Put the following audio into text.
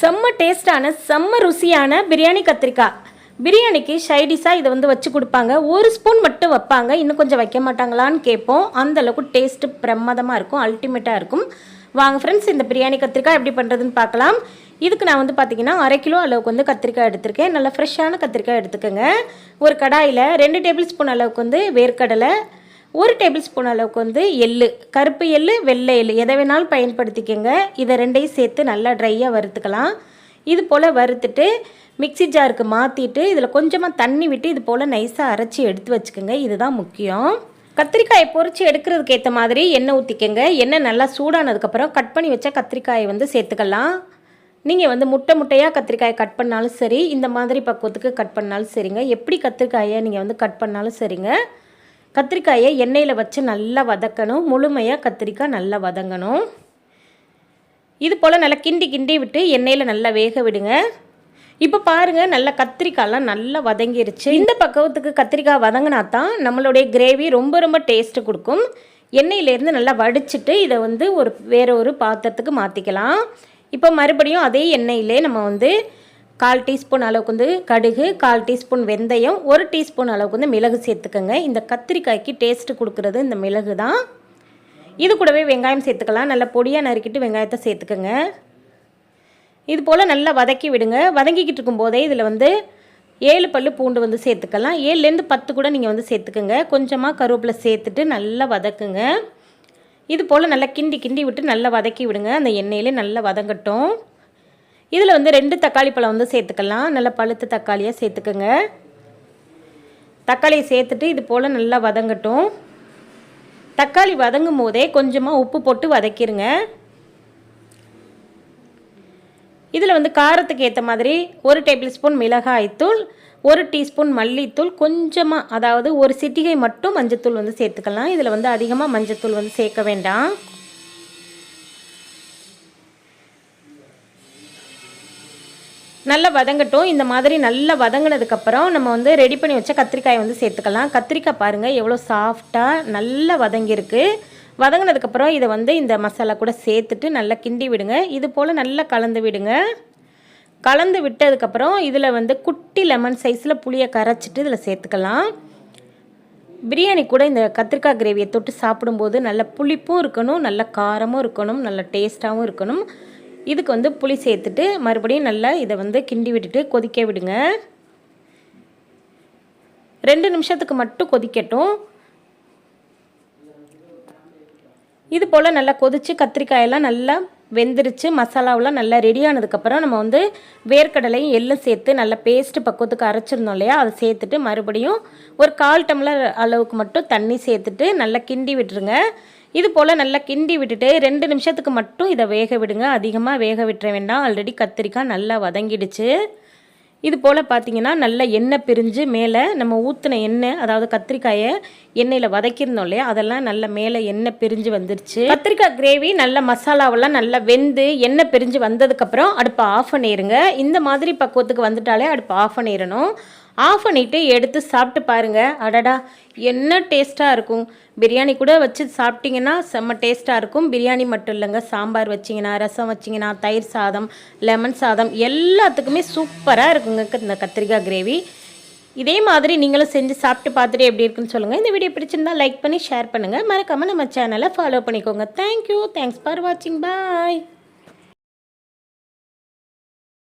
செம்ம டேஸ்டான செம்ம ருசியான பிரியாணி கத்திரிக்காய் பிரியாணிக்கு ஷைடிஷாக இதை வந்து வச்சு கொடுப்பாங்க. ஒரு ஸ்பூன் மட்டும் வைப்பாங்க. இன்னும் கொஞ்சம் வைக்க மாட்டாங்களான்னு கேட்போம். அந்த அளவுக்கு டேஸ்ட்டு பிரமாதமாக இருக்கும் அல்டிமேட்டாக இருக்கும். வாங்க ஃப்ரெண்ட்ஸ் இந்த பிரியாணி கத்திரிக்காய் எப்படி பண்ணுறதுன்னு பார்க்கலாம். இதுக்கு நான் வந்து பார்த்தீங்கன்னா அரை கிலோ அளவுக்கு வந்து கத்திரிக்காய் எடுத்திருக்கேன். நல்லா ஃப்ரெஷ்ஷான கத்திரிக்காய் எடுத்துக்கோங்க. ஒரு கடாயில் ரெண்டு டேபிள் ஸ்பூன் அளவுக்கு வந்து வேர்க்கடலை ஒரு டேபிள் ஸ்பூன் அளவுக்கு வந்து எள்ளு கருப்பு எள்ளு வெள்ளை எள்ளு. எதை வேணாலும் பயன்படுத்திக்கோங்க. இதை ரெண்டையும் சேர்த்து நல்லா ட்ரையாக வறுத்துக்கலாம். இது போல் வறுத்துட்டு மிக்ஸி ஜாருக்கு மாற்றிட்டு இதில் கொஞ்சமாக தண்ணி விட்டு இது போல் நைஸாக அரைச்சி எடுத்து வச்சுக்கோங்க. இதுதான் முக்கியம். கத்திரிக்காயை பொறிச்சு எடுக்கிறதுக்கு ஏற்ற மாதிரி எண்ணெய் ஊற்றிக்கங்க எண்ணெய் நல்லா சூடானதுக்கப்புறம் கட் பண்ணி வச்ச கத்திரிக்காயை வந்து சேர்த்துக்கலாம். நீங்கள் வந்து முட்டை முட்டையாக கத்திரிக்காயை கட் பண்ணாலும் சரி இந்த மாதிரி பக்குவத்துக்கு கட் பண்ணாலும் சரிங்க. எப்படி கத்திரிக்காயை நீங்கள் வந்து கட் பண்ணாலும் சரிங்க. கத்திரிக்காயை எண்ணெயில் வச்சு நல்லா வதக்கணும். முழுமையாக கத்திரிக்காய் நல்லா வதங்கணும். இது போல் நல்லா கிண்டி கிண்டி விட்டு எண்ணெயில் நல்லா வேக விடுங்க. இப்போ பாருங்கள் நல்லா கத்திரிக்காய்லாம் நல்லா வதங்கிருச்சு. இந்த பக்குவத்துக்கு கத்திரிக்காய் வதங்கினா தான் நம்மளுடைய கிரேவி ரொம்ப ரொம்ப டேஸ்ட்டு கொடுக்கும். எண்ணெயிலேருந்து நல்லா வடிச்சிட்டு இதை வந்து ஒரு வேற ஒரு பாத்திரத்துக்கு மாற்றிக்கலாம் இப்போ மறுபடியும் அதே எண்ணெயிலே நம்ம வந்து கால் டீஸ்பூன் அளவுக்கு வந்து கடுகு கால் டீஸ்பூன் வெந்தயம் ஒரு டீஸ்பூன் அளவுக்கு வந்து மிளகு சேர்த்துக்கோங்க. இந்த கத்திரிக்காய்க்கு டேஸ்ட்டு கொடுக்குறது இந்த மிளகு தான். இது கூடவே வெங்காயம் சேர்த்துக்கலாம். நல்லா பொடியாக நறுக்கிட்டு வெங்காயத்தை சேர்த்துக்கோங்க. இது போல் நல்லா வதக்கி விடுங்க. வதங்கிக்கிட்டு இருக்கும்போதே இதில் வந்து ஏழு பல் பூண்டு வந்து சேர்த்துக்கலாம். ஏழுலேருந்து பத்து கூட நீங்கள் வந்து சேர்த்துக்கோங்க. கொஞ்சமாக கருவேப்பிலை சேர்த்துட்டு நல்லா வதக்குங்க. இது போல் நல்லா கிண்டி கிண்டி விட்டு நல்லா வதக்கி விடுங்க. அந்த எண்ணெயிலே நல்லா வதங்கட்டும். இதில் வந்து ரெண்டு தக்காளி பழம் வந்து சேர்த்துக்கலாம். நல்லா பழுத்த தக்காளியாக சேர்த்துக்கோங்க. தக்காளியை சேர்த்துட்டு இது போல் நல்லா வதங்கட்டும். தக்காளி வதங்கும் போதே கொஞ்சமாக உப்பு போட்டு வதக்கிடுங்க இதில் வந்து காரத்துக்கு ஏற்ற மாதிரி ஒரு டேபிள் ஸ்பூன் மிளகாய்த்தூள் ஒரு டீஸ்பூன் மல்லித்தூள் கொஞ்சமாக அதாவது ஒரு சிட்டிகை மட்டும் மஞ்சத்தூள் வந்து சேர்த்துக்கலாம். இதில் வந்து அதிகமாக மஞ்சத்தூள் வந்து சேர்க்க வேண்டாம். நல்லா வதங்கட்டும். இந்த மாதிரி நல்லா வதங்கினதுக்கப்புறம் நம்ம வந்து ரெடி பண்ணி வச்ச கத்திரிக்காயை வந்து சேர்த்துக்கலாம். கத்திரிக்காய் பாருங்கள் எவ்வளோ சாஃப்டாக நல்லா வதங்கியிருக்கு. வதங்கினதுக்கப்புறம் இதை வந்து இந்த மசாலா கூட சேர்த்துட்டு நல்லா கிண்டி விடுங்க. இது போல் நல்லா கலந்து விடுங்க. கலந்து விட்டதுக்கப்புறம் இதில் வந்து குட்டி லெமன் சைஸில் புளியை கரைச்சிட்டு இதில் சேர்த்துக்கலாம். பிரியாணி கூட இந்த கத்திரிக்காய் கிரேவியை தொட்டு சாப்பிடும்போது நல்ல புளிப்பும் இருக்கணும் நல்ல காரமும் இருக்கணும் நல்ல டேஸ்ட்டாகவும் இருக்கணும். இதுக்கு வந்து புளி சேர்த்துட்டு மறுபடியும் நல்லா இதை வந்து கிண்டி விட்டுட்டு கொதிக்க விடுங்க. ரெண்டு நிமிஷத்துக்கு மட்டும் கொதிக்கட்டும். இது போல் நல்லா கொதித்து கத்திரிக்காயெல்லாம் நல்லா வெந்துருச்சு மசாலாவெலாம் நல்லா ரெடி ஆனதுக்கப்புறம் நம்ம வந்து வேர்க்கடலையும் எள்ளும் சேர்த்து நல்லா பேஸ்ட்டு பக்குவத்துக்கு அரைச்சிருந்தோம் இல்லையா? அதை சேர்த்துட்டு மறுபடியும் ஒரு கால் டம்ளர் அளவுக்கு மட்டும் தண்ணி சேர்த்துட்டு நல்லா கிண்டி விட்டுருங்க. இது போல் நல்லா கிண்டி விட்டுட்டு ரெண்டு நிமிஷத்துக்கு மட்டும் இதை வேக விடுங்க. அதிகமாக வேக விட்டுற வேண்டாம். ஆல்ரெடி கத்திரிக்காய் நல்லா வதங்கிடுச்சு. இது போல் பார்த்தீங்கன்னா நல்ல எண்ணெய் பிரிஞ்சு மேலே நம்ம ஊற்றின எண்ணெய் அதாவது கத்திரிக்காயை எண்ணெயில் வதக்கியிருந்தோம் இல்லையா? அதெல்லாம் நல்ல மேலே எண்ணெய் பிரிஞ்சு வந்துருச்சு. கத்திரிக்காய் கிரேவி நல்ல மசாலாவெல்லாம் நல்லா வெந்து எண்ணெய் பிரிஞ்சு வந்ததுக்கப்புறம் அடுப்பை ஆஃப் பண்ணிடுங்க இந்த மாதிரி பக்குவத்துக்கு வந்துட்டாலே அடுப்பை ஆஃப் பண்ணிடணும். ஆஃப் பண்ணிவிட்டு எடுத்து சாப்பிட்டு பாருங்கள் அடடா என்ன டேஸ்ட்டாக இருக்கும். பிரியாணி கூட வச்சு சாப்பிட்டிங்கன்னா செம்ம டேஸ்ட்டாக இருக்கும். பிரியாணி மட்டும் இல்லைங்க சாம்பார் வச்சிங்கன்னா ரசம் வச்சிங்கன்னா தயிர் சாதம் லெமன் சாதம் எல்லாத்துக்குமே சூப்பராக இருக்குங்க இந்த கத்திரிக்காய் கிரேவி இதே மாதிரி நீங்களும் செஞ்சு சாப்பிட்டு பார்த்துட்டு எப்படி இருக்குன்னு சொல்லுங்கள் இந்த வீடியோ பிடிச்சிருந்தா லைக் பண்ணி ஷேர் பண்ணுங்கள் மறக்காமல் நம்ம சேனலை ஃபாலோ பண்ணிக்கோங்க. தேங்க்யூ தேங்க்ஸ் ஃபார் வாட்சிங் பாய்